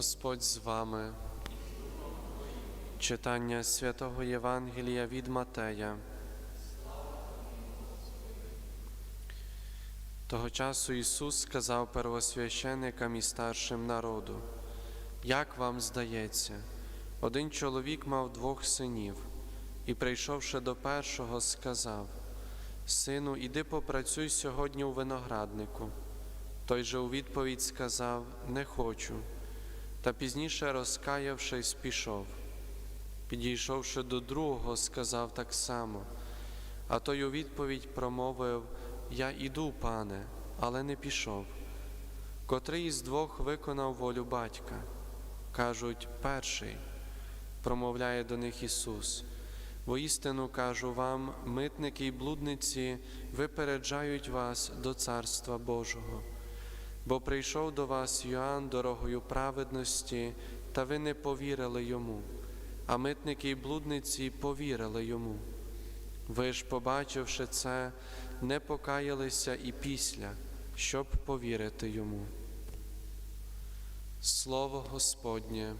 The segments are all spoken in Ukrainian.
Господь з вами. Читання святого Євангелія від Матея. Того часу Ісус сказав первосвященикам і старшим народу: Як вам здається, один чоловік мав двох синів, і, прийшовши до першого, сказав: Сину, іди попрацюй сьогодні у винограднику. Той же у відповідь сказав: Не хочу. Та пізніше, розкаявшись, пішов. Підійшовши до другого, сказав так само. А той у відповідь промовив: Я іду, пане, але не пішов. Котрий із двох виконав волю батька. Кажуть, перший, промовляє до них Ісус. Воістину кажу вам, митники й блудниці випереджають вас до Царства Божого. Бо прийшов до вас Йоанн дорогою праведності, та ви не повірили йому, а митники й блудниці повірили йому. Ви ж, побачивши це, не покаялися і після, щоб повірити йому. Слово Господнє.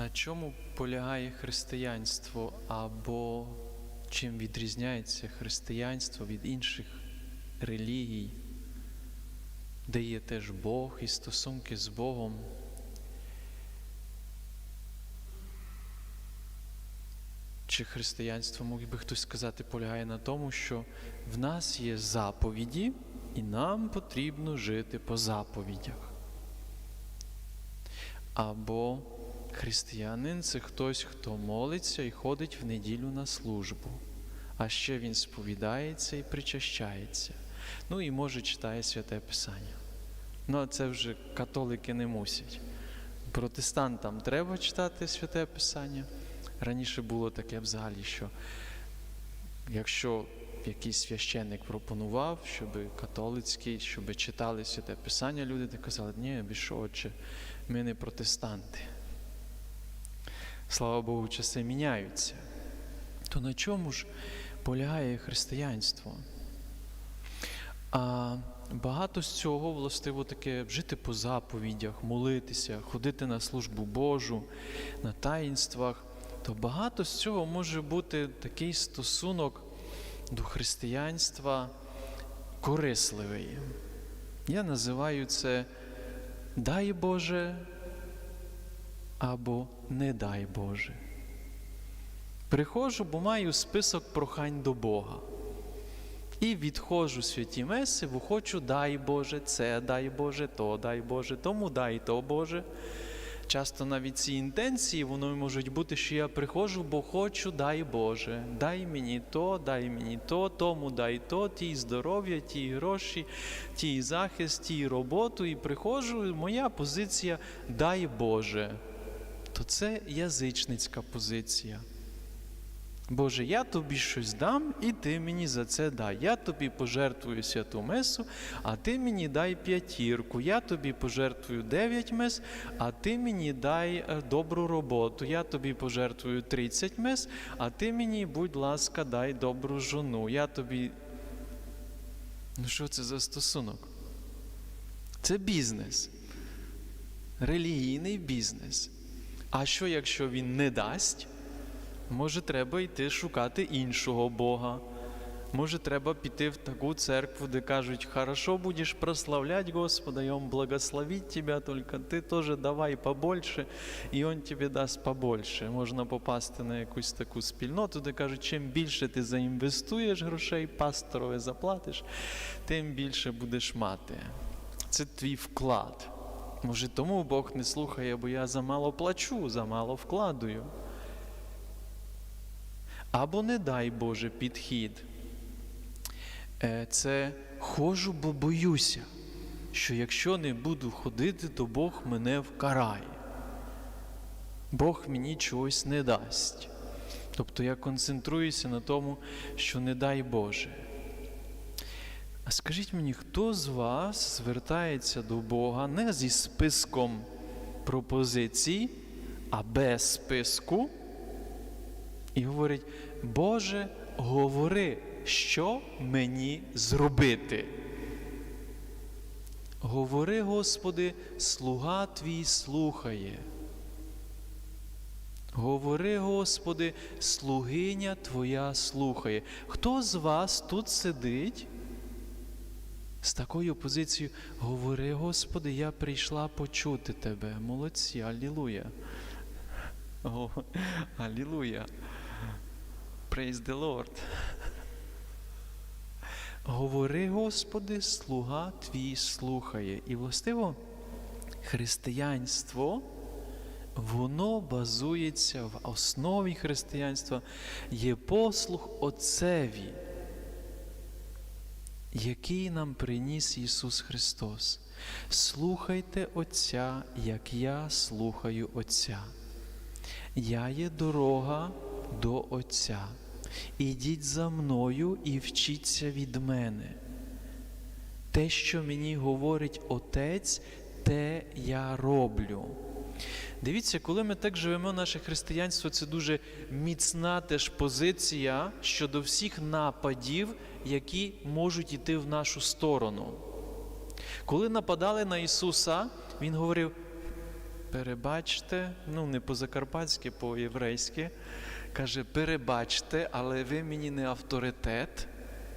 На чому полягає християнство або чим відрізняється християнство від інших релігій, де є теж Бог і стосунки з Богом? Чи християнство, мог би хтось сказати, полягає на тому, що в нас є заповіді, і нам потрібно жити по заповідях? Або християнин це хтось, хто молиться і ходить в неділю на службу, а ще він сповідається і причащається. Ну і може читає святе Писання. Ну, а це вже католики не мусять. Протестантам треба читати святе Писання. Раніше було таке взагалі, що якщо якийсь священник пропонував, щоб католицький, щоб читали святе Писання, люди казали, ні, ви що, отче, ми не протестанти. Слава Богу, часи міняються. То на чому ж полягає християнство? А багато з цього, властиво, таке жити по заповідях, молитися, ходити на службу Божу, на таїнствах, то багато з цього може бути такий стосунок до християнства корисливий. Я називаю це дай Боже або не дай Боже. Приходжу, бо маю список прохань до Бога. І відходжу святі меси, бо хочу, дай Боже, це дай Боже, то дай Боже, тому дай то Боже. Часто навіть ці інтенції, воно можуть бути, що я приходжу, бо хочу, дай Боже, дай мені то, дай мені то, тому дай то, тій здоров'я, ті гроші, тій захист, тій роботу. І приходжу, моя позиція дай Боже. То це язичницька позиція. Боже, я тобі щось дам, і ти мені за це дай. Я тобі пожертвую святу месу, а ти мені дай п'ятірку. Я тобі пожертвую дев'ять мес, а ти мені дай е, добру роботу. Я тобі пожертвую 30 мес, а ти мені, будь ласка, дай добру жону. Я тобі. Ну що це за стосунок? Це бізнес. Релігійний бізнес. А що, якщо він не дасть? Може, треба йти шукати іншого Бога. Може, треба піти в таку церкву, де кажуть, хорошо будеш прославлять Господа, і Он благословить тебя, только ти теж давай побольше, і Он тобі дасть побольше. Можна попасти на якусь таку спільноту, де кажуть, чим більше ти заінвестуєш грошей, пасторові заплатиш, тим більше будеш мати. Це твій вклад. Може, тому Бог не слухає, бо я замало плачу, замало вкладую. Або не дай Боже підхід. Е, Це ходжу, бо боюся, що якщо не буду ходити, то Бог мене вкарає. Бог мені чогось не дасть. Тобто я концентруюся на тому, що не дай Боже. А скажіть мені, хто з вас звертається до Бога не зі списком пропозицій, а без списку, і говорить: Боже, говори, що мені зробити. Говори, Господи, слуга твій слухає. Говори, Господи, слугиня Твоя слухає. Хто з вас тут сидить з такою позицією? Говори, Господи, я прийшла почути Тебе. Молодці, алілуя. О, алілуя. Praise the Lord. Говори, Господи, слуга Твій слухає. І властиво християнство воно базується в основі християнства, є послух Отцеві, який нам приніс Ісус Христос. Слухайте Отця, як я слухаю Отця. Я є дорога до Отця. Ідіть за мною і вчіться від мене. Те, що мені говорить Отець, те я роблю. Дивіться, коли ми так живемо, наше християнство це дуже міцна теж позиція щодо всіх нападів, які можуть йти в нашу сторону. Коли нападали на Ісуса, Він говорив: перебачте, ну не по-закарпатськи, по-єврейськи, каже, перебачте, але ви мені не авторитет,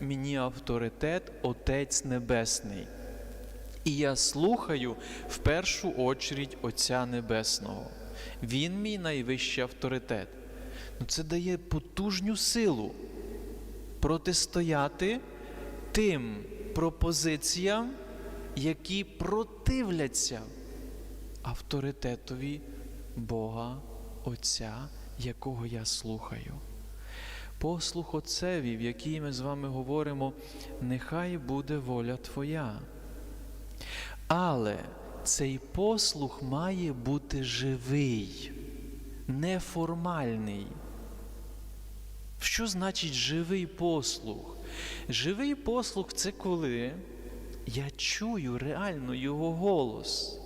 мені авторитет Отець Небесний. І я слухаю в першу очередь Отця Небесного. Він мій найвищий авторитет. Ну, Це дає потужню силу протистояти тим пропозиціям, які противляться авторитетові Бога Отця, якого я слухаю. Послух Отцеві, в якій ми з вами говоримо, нехай буде воля Твоя. Але цей послух має бути живий, неформальний. Що значить живий послух? Живий послух це коли я чую реально Його голос.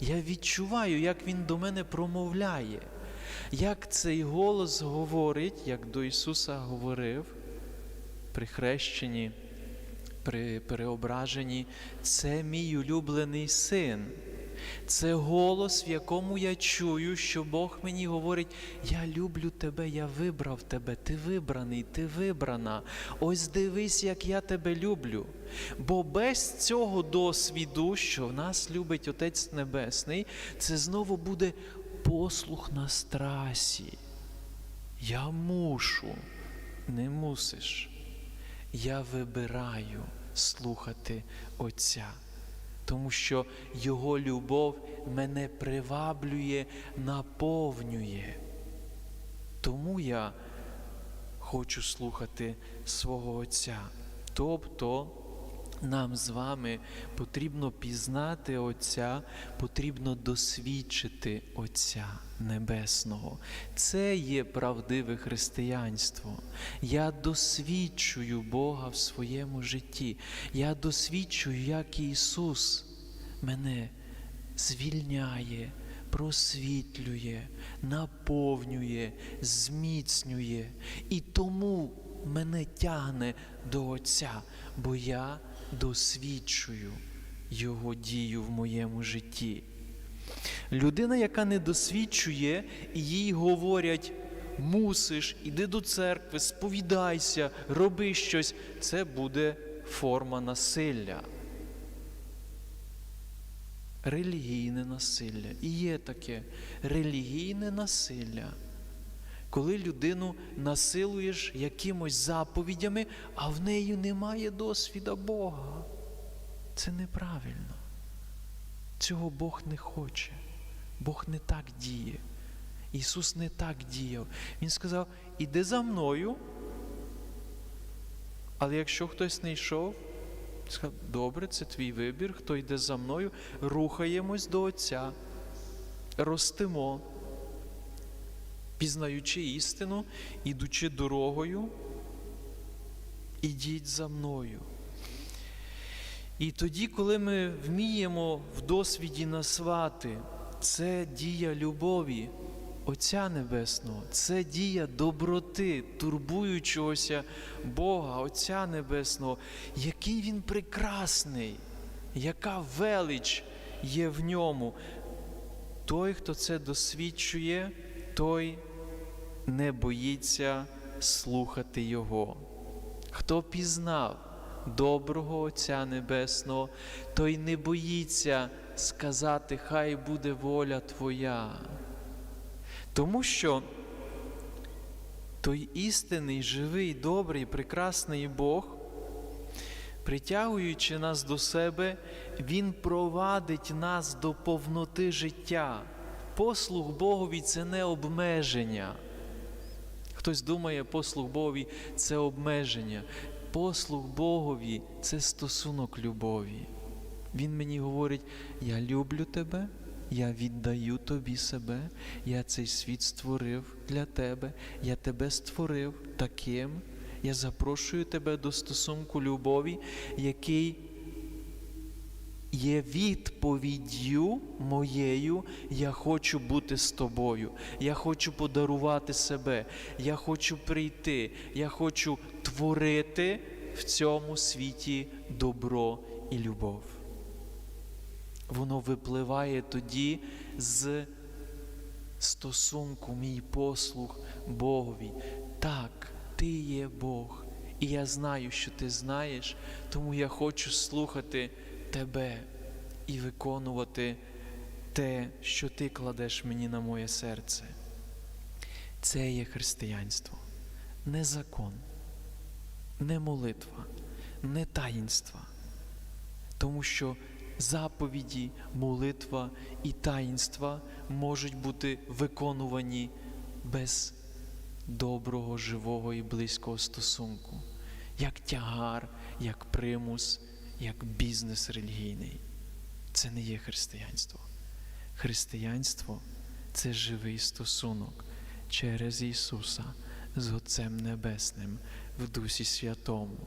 Я відчуваю, як Він до мене промовляє, як цей голос говорить, як до Ісуса говорив при хрещенні при переображенні, це мій улюблений син. Це голос, в якому я чую, що Бог мені говорить: Я люблю тебе, я вибрав тебе, ти вибраний, ти вибрана. Ось дивись, як я тебе люблю. Бо без цього досвіду, що в нас любить Отець Небесний, це знову буде послух на страсі. Я мушу, не мусиш я вибираю слухати Отця, тому що Його любов мене приваблює, наповнює. Тому я хочу слухати свого Отця. Тобто нам з вами потрібно пізнати Отця, потрібно досвідчити Отця Небесного. Це є правдиве християнство. Я досвідчую Бога в своєму житті. Я досвідчую, як Ісус мене звільняє, просвітлює, наповнює, зміцнює. І тому мене тягне до Отця, бо я досвідчую Його дію в моєму житті. Людина, яка не досвідчує, і їй говорять, мусиш, іди до церкви, сповідайся, роби щось, це буде форма насилля. Релігійне насилля. І є таке релігійне насилля. Коли людину насилуєш якимось заповідями, а в неї немає досвіда Бога. Це неправильно. Цього Бог не хоче. Бог не так діє. Ісус не так діяв. Він сказав: іди за мною. Але якщо хтось не йшов, сказав, добре, це твій вибір, хто йде за мною, рухаємось до Отця, ростемо, пізнаючи істину, ідучи дорогою, ідіть за мною. І тоді, коли ми вміємо в досвіді назвати, це дія любові Отця Небесного, це дія доброти, турбуючогося Бога, Отця Небесного, який Він прекрасний, яка велич є в ньому. Той, хто це досвідчує, той не боїться слухати Його. Хто пізнав доброго Отця Небесного, той не боїться сказати, хай буде воля Твоя. Тому що той істинний, живий, добрий, прекрасний Бог, притягуючи нас до себе, Він провадить нас до повноти життя. Послуг Богові це не обмеження. Хтось думає, послуг Богові це обмеження. Послуг Богові це стосунок любові. Він мені говорить: я люблю тебе, я віддаю тобі себе, я цей світ створив для тебе, я тебе створив таким. Я запрошую тебе до стосунку любові, який є відповіддю моєю, я хочу бути з тобою, я хочу подарувати себе, я хочу прийти, я хочу творити в цьому світі добро і любов. Воно випливає тоді з стосунку, мій послуг Богові. Так, ти є Бог, і я знаю, що ти знаєш, тому я хочу слухати тебе і виконувати те, що ти кладеш мені на моє серце. Це є християнство, не закон, не молитва, не таїнства. Тому що заповіді, молитва і таїнства можуть бути виконувані без доброго, живого і близького стосунку, як тягар, як примус, як бізнес релігійний. Це не є християнство. Християнство це живий стосунок через Ісуса з Отцем Небесним в Дусі Святому,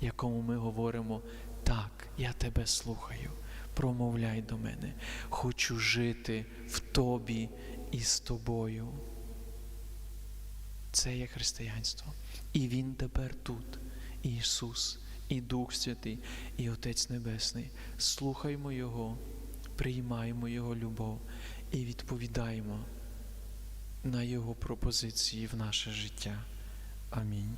якому ми говоримо, так, я тебе слухаю, промовляй до мене, хочу жити в тобі і з тобою. Це є християнство. І Він тепер тут, Ісус, і Дух Святий, і Отець Небесний. Слухаймо Його, приймаємо Його любов і відповідаємо на Його пропозиції в наше життя. Амінь.